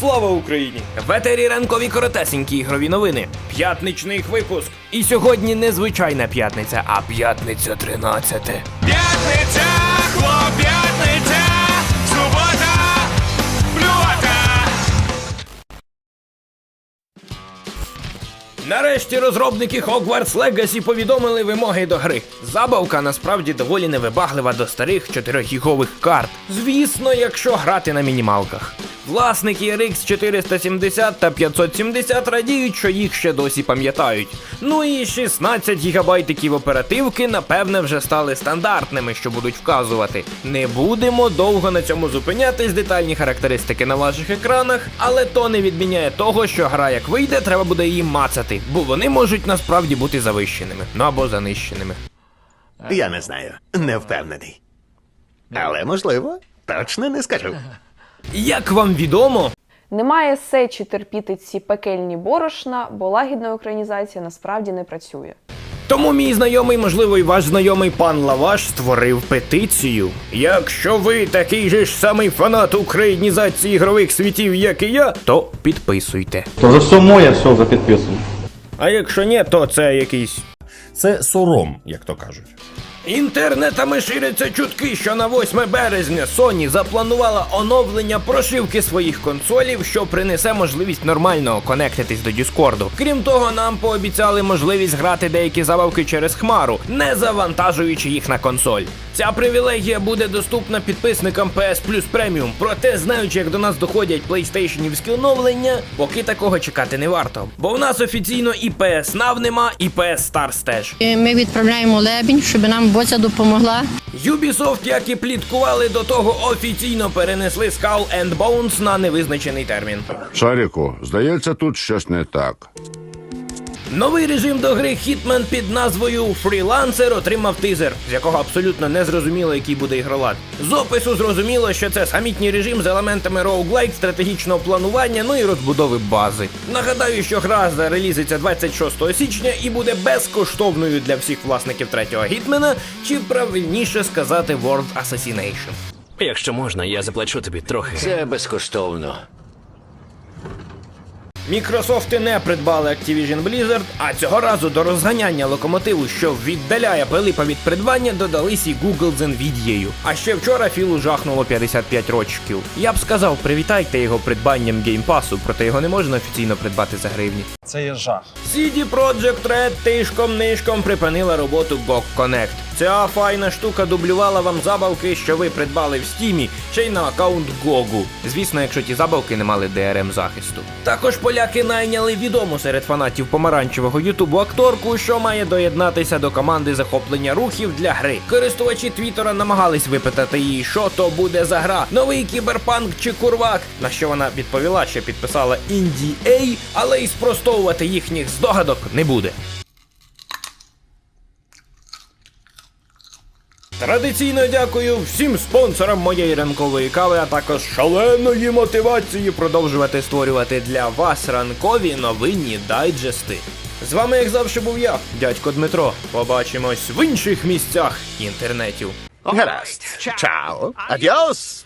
Слава Україні! В етері ранкові коротесенькі ігрові новини. П'ятничний їх випуск. І сьогодні не звичайна п'ятниця, а п'ятниця 13. П'ятниця, хлоп'ятниця, субота. Нарешті розробники Hogwarts Legacy повідомили вимоги до гри. Забавка насправді доволі невибаглива до старих 4-гігових карт. Звісно, якщо грати на мінімалках. Власники RX 470 та 570 радіють, що їх ще досі пам'ятають. Ну і 16 гігабайтиків оперативки, напевне, вже стали стандартними, що будуть вказувати. Не будемо довго на цьому зупинятись, детальні характеристики на ваших екранах, але то не відміняє того, що гра як вийде, треба буде її мацати, бо вони можуть насправді бути завищеними, ну або занищеними. Я не знаю, не впевнений. Але можливо, точно не скажу. Як вам відомо, Немає сечі терпіти ці пекельні борошна, бо лагідна українізація насправді не працює. Тому мій знайомий, можливо, і ваш знайомий пан Лаваш створив петицію. Якщо ви такий же ж самий фанат українізації ігрових світів, як і я, то підписуйте. То вже все моє, все вже підписано. А якщо ні, то це якийсь. Це сором, як то кажуть. Інтернетами ширяться чутки, що на 8 березня Sony запланувала оновлення прошивки своїх консолів, що принесе можливість нормально конектитись до Діскорду. Крім того, нам пообіцяли можливість грати деякі забавки через хмару, не завантажуючи їх на консоль. Ця привілегія буде доступна підписникам PS Plus Premium, проте знаючи, як до нас доходять PlayStationівські оновлення, поки такого чекати не варто. Бо в нас офіційно і PS Now нема, і PS Stars теж. Ми відправляємо лебінь, щоб нам Боця допомогла. Ubisoft, як і пліткували до того, офіційно перенесли Skull and Bones на невизначений термін. Шаріку, здається, тут щось не так. Новий режим до гри Hitman під назвою Freelancer отримав тизер, з якого абсолютно не зрозуміло, який буде ігролад. З опису зрозуміло, що це самітній режим з елементами роуглайк, стратегічного планування, ну і розбудови бази. Нагадаю, що гра зарелізиться 26 січня і буде безкоштовною для всіх власників третього Гітмена, чи правильніше сказати World Assassination. Якщо можна, я заплачу тобі трохи. Це безкоштовно. Мікрософти не придбали Activision Blizzard, а цього разу до розганяння локомотиву, що віддаляє Пилипа від придбання, додались і Google з Nvidia. А ще вчора Філу жахнуло 55 рочків. Я б сказав, привітайте його придбанням геймпасу, проте його не можна офіційно придбати за гривні. Це є жах. CD Projekt Red тишком-нишком припинила роботу GOG Connect. Ця файна штука дублювала вам забавки, що ви придбали в стімі, ще й на аккаунт GOG. Звісно, якщо ті забавки не мали DRM захисту. Також поляки найняли відому серед фанатів помаранчевого ютубу акторку, що має доєднатися до команди захоплення рухів для гри. Користувачі Твіттера намагались випитати їй, що то буде за гра, новий кіберпанк чи курвак. На що вона відповіла, що підписала NDA, але й спростовувати їхніх здогадок не буде. Традиційно дякую всім спонсорам моєї ранкової кави, а також шаленої мотивації продовжувати створювати для вас ранкові новинні дайджести. З вами, як завжди, був я, дядько Дмитро. Побачимось в інших місцях інтернетів. Гаразд. Чао. Адіос.